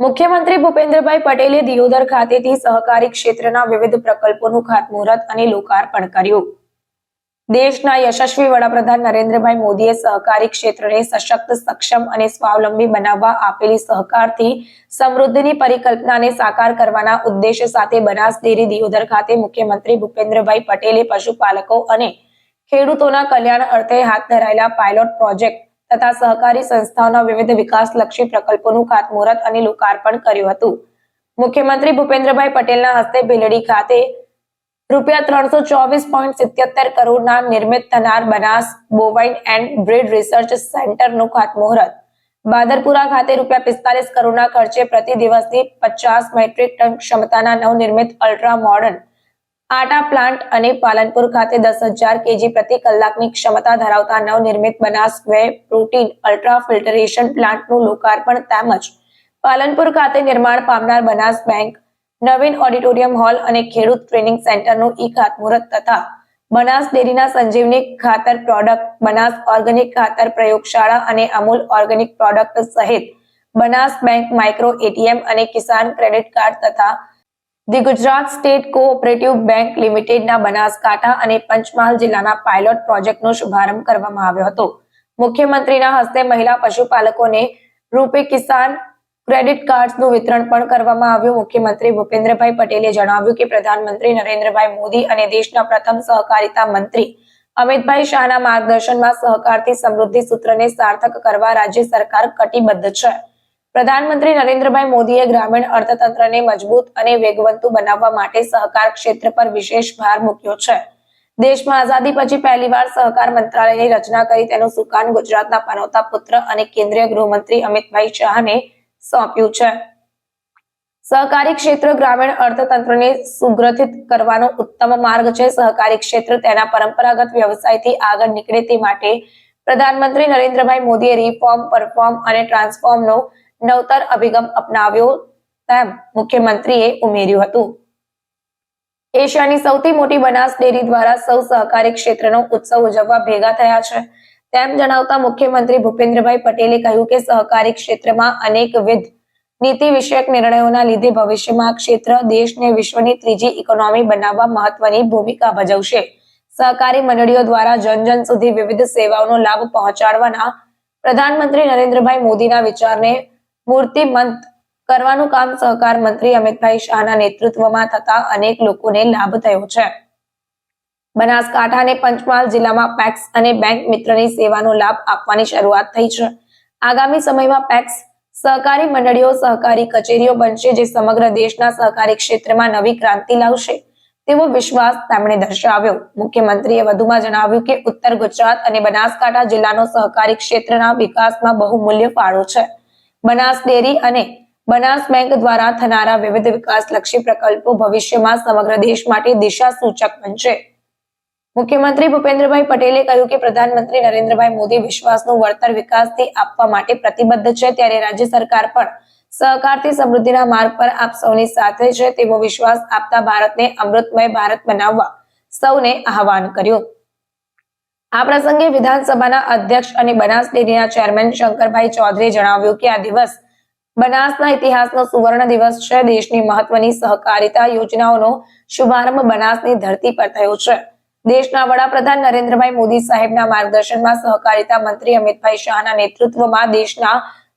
મુખ્યમંત્રી ભૂપેન્દ્રભાઈ પટેલે દિયોદર ખાતેથી સહકારી ક્ષેત્રના વિવિધ પ્રકલ્પોનું ખાતમુહૂર્ત અને લોકાર્પણ કર્યું. દેશના યશસ્વી વડાપ્રધાન નરેન્દ્રભાઈ મોદીએ સહકારી ક્ષેત્રને સશક્ત, સક્ષમ અને સ્વાવલંબી બનાવવા આપેલી સહકારથી સમૃદ્ધિની પરિકલ્પનાને સાકાર કરવાના ઉદ્દેશ્ય સાથે બનાસ ડેરી દિયોદર ખાતે મુખ્યમંત્રી ભૂપેન્દ્રભાઈ પટેલે પશુપાલકો અને ખેડૂતોના કલ્યાણ અર્થે હાથ ધરાયેલા પાયલોટ પ્રોજેક્ટ તથા સહકારી સંસ્થાઓના વિવિધ વિકાસલક્ષી પ્રકલ્પોનું ખાતમુહૂર્ત અને લોકાર્પણ કર્યું હતું. મુખ્યમંત્રી ભૂપેન્દ્રભાઈ પટેલના હસ્તે ભીલડી ખાતે રૂપિયા ત્રણસો ચોવીસ પોઈન્ટ સિત્યોતેર કરોડના નિર્મિત થનાર Banas bovine and breed research સેન્ટરનું ખાતમુહૂર્ત. બાદરપુરા ખાતે રૂપિયા પિસ્તાલીસ કરોડના ખર્ચે પ્રતિ દિવસની પચાસ મેટ્રિક ટન ક્ષમતાના નવનિર્મિત અલ્ટ્રા મોડર્ન આટા પ્લાન્ટ અને પાલનપુર ખાતે દસ હજાર કેજી પ્રતિ કલાકની ક્ષમતા ધરાવતા નવનિર્મિત Banas whey protein ultra filtration પ્લાન્ટનું લોકાર્પણ તેમજ પાલનપુર ખાતે નિર્માણ પામનાર બનાસ બેંક, નવીન ઓડિટોરિયમ હોલ અને ખેડૂત ટ્રેનિંગ સેન્ટરનું ઈ ખાતમુહૂર્ત તથા બનાસ ડેરીના સંજીવની ખાતર પ્રોડક્ટ, બનાસ ઓર્ગેનિક ખાતર પ્રયોગશાળા અને અમૂલ ઓર્ગેનિક પ્રોડક્ટ સહિત બનાસ બેંક માઇક્રો એટીએમ અને કિસાન ક્રેડિટ કાર્ડ તથા the Gujarat state cooperative bank લિમિટેડના બનાસકાંઠા અને પંચમહાલ જિલ્લાના પાયલોટ પ્રોજેક્ટનો શુભારંભ કરવામાં આવ્યો હતો. મુખ્યમંત્રીના હસ્તે મહિલા પશુપાલકોને રૂપે કિસાન ક્રેડિટ કાર્ડ્સનું વિતરણ પણ કરવામાં આવ્યું. મુખ્યમંત્રી ભૂપેન્દ્રભાઈ પટેલે જણાવ્યું કે પ્રધાનમંત્રી નરેન્દ્રભાઈ મોદી અને દેશના પ્રથમ સહકારિતા મંત્રી અમિતભાઈ શાહના માર્ગદર્શનમાં સહકારથી સમૃદ્ધિ સૂત્રને સાર્થક કરવા રાજ્ય સરકાર કટિબદ્ધ છે. પ્રધાનમંત્રી નરેન્દ્રભાઈ મોદીએ ગ્રામીણ અર્થતંત્રને મજબૂત અને વેગવંતુ બનાવવા માટે સહકાર ક્ષેત્ર પર વિશેષ ભાર મૂક્યો છે. દેશમાં આઝાદી પછી પહેલીવાર સહકાર મંત્રાલયની રચના કરી તેનું સુકાન ગુજરાતના પનોતા પુત્ર અને કેન્દ્રીય ગૃહમંત્રી અમિતભાઈ શાહને સોંપ્યું છે. સહકારી ક્ષેત્ર ગ્રામીણ અર્થતંત્રને સુગ્રથિત કરવાનો ઉત્તમ માર્ગ છે. સહકારી ક્ષેત્ર તેના પરંપરાગત વ્યવસાયથી આગળ નીકળે તે માટે પ્રધાનમંત્રી નરેન્દ્રભાઈ મોદીએ રિફોર્મ પરફોર્મ અને ટ્રાન્સફોર્મનો નવતર અભિગમ અપનાવ્યો તેમ મુખ્યમંત્રીએ ઉમેર્યું હતું. એશિયાની સૌથી મોટી બનાસ ડેરી દ્વારા સૌ સહકારી ક્ષેત્રનો ઉત્સવ ઉજવવા ભેગા થયા છે. તેમ જણાવતા મુખ્યમંત્રી ભૂપેન્દ્રભાઈ પટેલે કહ્યું કે સહકારી ક્ષેત્રમાં અનેકવિધ નીતિ વિષયક નિર્ણયોના લીધે ભવિષ્યમાં ક્ષેત્ર દેશને વિશ્વની ત્રીજી ઇકોનોમી બનાવવા મહત્વની ભૂમિકા ભજવશે. સહકારી મંડળીઓ દ્વારા જન જન સુધી વિવિધ સેવાઓનો લાભ પહોંચાડવાના પ્રધાનમંત્રી નરેન્દ્રભાઈ મોદીના વિચારને મૂર્તિમંત કરવાનું કામ સહકાર મંત્રી અમિતભાઈ શાહના નેતૃત્વમાં થતા અનેક લોકોને લાભ થયો છે. બનાસકાંઠા અને પંચમહાલ જિલ્લામાં પેક્સ અને બેંક મિત્રની સેવાનો લાભ આપવાની શરૂઆત થઈ છે. આગામી સમયમાં પેક્સ સહકારી મંડળીઓ, સહકારી કચેરીઓ બનશે જે સમગ્ર દેશના સહકારી ક્ષેત્રમાં નવી ક્રાંતિ લાવશે. તેવો વિશ્વાસ તેમણે દર્શાવ્યો. મુખ્યમંત્રીએ વધુમાં જણાવ્યું કે ઉત્તર ગુજરાત અને બનાસકાંઠા જિલ્લાનો સહકારી ક્ષેત્રના વિકાસમાં બહુમૂલ્ય ફાળો છે. બનાસ ડેરી અને બનાસ બેંક દ્વારા થનારા વિવિધ વિકાસલક્ષી પ્રકલ્પો ભવિષ્યમાં સમગ્ર દેશ માટે દિશા સૂચક બનશે. મુખ્યમંત્રી ભૂપેન્દ્રભાઈ પટેલે કહ્યું કે પ્રધાનમંત્રી નરેન્દ્રભાઈ મોદી વિશ્વાસનું વળતર વિકાસથી આપવા માટે પ્રતિબદ્ધ છે, ત્યારે રાજ્ય સરકાર પણ સહકારથી સમૃદ્ધિના માર્ગ પર આપ સૌની સાથે છે તેવો વિશ્વાસ આપતા ભારતને અમૃતમય ભારત બનાવવા સૌને આહવાન કર્યું. આ પ્રસંગે વિધાનસભાના અધ્યક્ષ અને બનાસ ડેરીના ચેરમેન શંકરભાઈ ચૌધરીએ જણાવ્યું કે આ દિવસ બનાસના ઇતિહાસનો સુવર્ણ દિવસ છે. દેશની મહત્વની સહકારિતા યોજનાઓનો શુભારંભ બનાસની ધરતી પર થયો છે. દેશના વડાપ્રધાન નરેન્દ્રભાઈ મોદી સાહેબના માર્ગદર્શનમાં સહકારિતા મંત્રી અમિતભાઈ શાહના નેતૃત્વમાં દેશના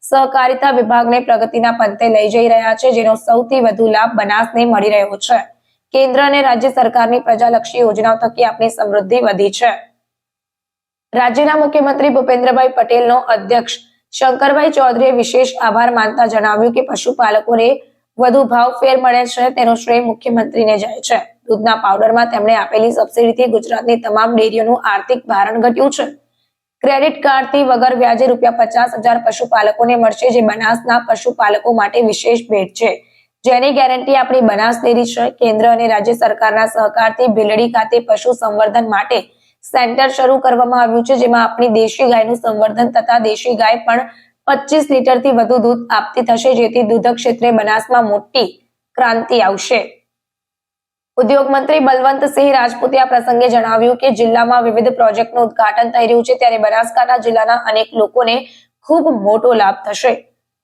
સહકારિતા વિભાગને પ્રગતિના પંથે લઈ જઈ રહ્યા છે, જેનો સૌથી વધુ લાભ બનાસને મળી રહ્યો છે. કેન્દ્ર અને રાજ્ય સરકારની પ્રજાલક્ષી યોજનાઓ થકી આપની સમૃદ્ધિ વધી છે. રાજ્યના મુખ્યમંત્રી ભૂપેન્દ્રભાઈ પટેલનો અધ્યક્ષ શંકરભાઈ ચૌધરીએ વિશેષ આભાર માનતા જણાવ્યું કે પશુપાલકોને વધુ ભાવ ફેર મળે છે, તેનો શ્રેય મુખ્યમંત્રીને જાય છે. દૂધના પાવડરમાં તેમણે આપેલી સબસિડીથી ગુજરાતની તમામ ડેરીઓનું આર્થિક ભારણ ઘટ્યું છે. ક્રેડિટ કાર્ડથી વગર વ્યાજે રૂપિયા પચાસ હજાર પશુપાલકોને મળશે, જે બનાસના પશુપાલકો માટે વિશેષ ભેટ છે. જેની ગેરંટી આપણી બનાસ ડેરી છે. કેન્દ્ર અને રાજ્ય સરકારના સહકારથી ભીલડી ખાતે પશુ સંવર્ધન માટે સેન્ટર શરૂ કરવામાં આવ્યું છે, જેમાં આપણી દેશી ગાયનું સંવર્ધન તથા દેશી ગાય પણ પચીસ લીટરથી વધુ દૂધ આપતી થશે, જેથી દૂધ ક્ષેત્રે બનાસમાં મોટી ક્રાંતિ આવશે. ઉદ્યોગ મંત્રી બલવંતસિંહ રાજપૂતે આ પ્રસંગે જણાવ્યું કે જિલ્લામાં વિવિધ પ્રોજેક્ટનું ઉદઘાટન થઈ રહ્યું છે, ત્યારે બનાસકાંઠા જિલ્લાના અનેક લોકોને ખૂબ મોટો લાભ થશે.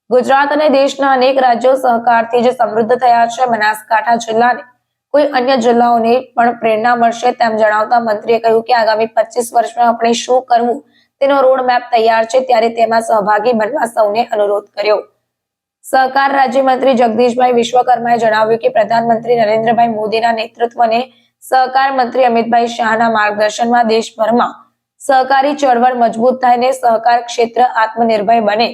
ગુજરાત અને દેશના અનેક રાજ્યો સહકારથી જે સમૃદ્ધ થયા છે, બનાસકાંઠા જિલ્લાને કોઈ અન્ય જિલ્લાઓને પણ પ્રેરણા મળશે તેમ જણાવતા મંત્રીએ કહ્યું કે આગામી પચીસ વર્ષમાં આપણે શું કરવું તેનો રોડ મેપ તૈયાર છે ત્યારે તેમાં સહભાગી બનવા સૌને અનુરોધ કર્યો. સહકાર રાજ્યમંત્રી જગદીશભાઈ વિશ્વકર્માએ જણાવ્યું કે પ્રધાનમંત્રી નરેન્દ્રભાઈ મોદીના નેતૃત્વને સહકાર મંત્રી અમિતભાઈ શાહના માર્ગદર્શનમાં દેશભરમાં સહકારી ચળવળ મજબૂત થાય ને સહકાર ક્ષેત્ર આત્મનિર્ભર બને.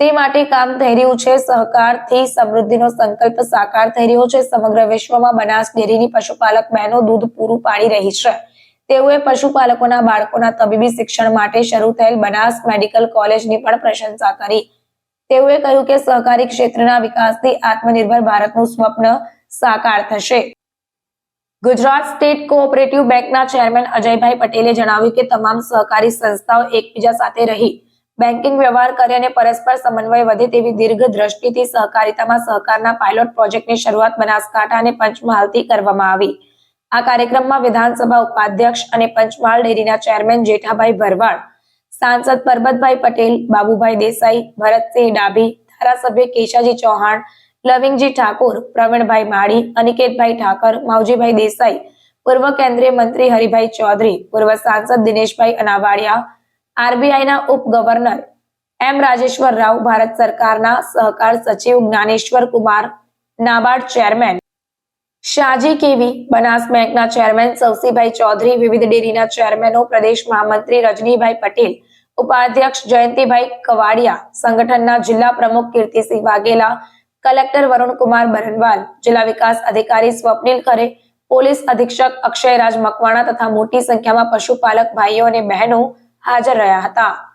તે માટે કામ થઈ રહ્યું છે. સહકારથી સમૃદ્ધિનો સંકલ્પ સાકાર થઈ રહ્યો છે. સમગ્ર વિશ્વમાં બનાસ ડેરીની પશુપાલક બહેનો દૂધ પૂરું પાડી રહી છે. તેઓએ પશુપાલકોના બાળકોના તબીબી શિક્ષણ માટે શરૂ થયેલ બનાસ મેડિકલ કોલેજની પણ પ્રશંસા કરી. તેઓએ કહ્યું કે સહકારી ક્ષેત્રના વિકાસથી આત્મનિર્ભર ભારતનું સ્વપ્ન સાકાર થશે. ગુજરાત સ્ટેટ કોઓપરેટિવ બેંકના ચેરમેન અજયભાઈ પટેલે જણાવ્યું કે તમામ સહકારી સંસ્થાઓ એકબીજા સાથે રહી બેન્કિંગ વ્યવહાર કરે અને પરસ્પર સમન્વય વધે તેવી દીર્ઘ દ્રષ્ટિથી સહકારિતામાં સહકારના પાયલોટ પ્રોજેક્ટની શરૂઆત બનાસકાંઠા અને પંચમહાલથી કરવામાં આવી. આ કાર્યક્રમમાં વિધાનસભા ઉપાધ્યક્ષ અને પંચમહાલ ડેરીના ચેરમેન જેઠાભાઈ ભરવાડ, સાંસદ પરબતભાઈ પટેલ, બાબુભાઈ દેસાઈ, ભરતસિંહ ડાભી, ધારાસભ્ય કેશાજી ચૌહાણ, લવિંગજી ઠાકોર, પ્રવીણભાઈ માળી, અનિકેતભાઈ ઠાકર, માવજીભાઈ દેસાઈ, પૂર્વ કેન્દ્રીય મંત્રી હરિભાઈ ચૌધરી, પૂર્વ સાંસદ દિનેશભાઈ અનાવાડિયા આરબીઆઈના ઉપ ગવર્નર એમ રાજેશ્વર રાવ, ભારત સરકારના સહકાર સચિવ જ્ઞાનેશ્વર કુમાર નાબાર્ડ, ચેરમેન શાજી કેવી, બનાસ બેંકના ચેરમેન સવસીભાઈ ચૌધરી, વિવિધ ડેરીના ચેરમેનો, પ્રદેશ મહામંત્રી રજનીભાઈ પટેલ, ઉપાધ્યક્ષ જયંતિભાઈ કવાડિયા, સંગઠનના જિલ્લા પ્રમુખ કીર્તિસિંહ વાઘેલા, કલેક્ટર વરુણકુમાર બરનવાલ, જિલ્લા વિકાસ અધિકારી સ્વપ્નિલ ખરે, પોલીસ અધિક્ષક અક્ષયરાજ મકવાણા તથા મોટી સંખ્યામાં પશુપાલક ભાઈઓ અને બહેનો હાજર રહ્યા હતા.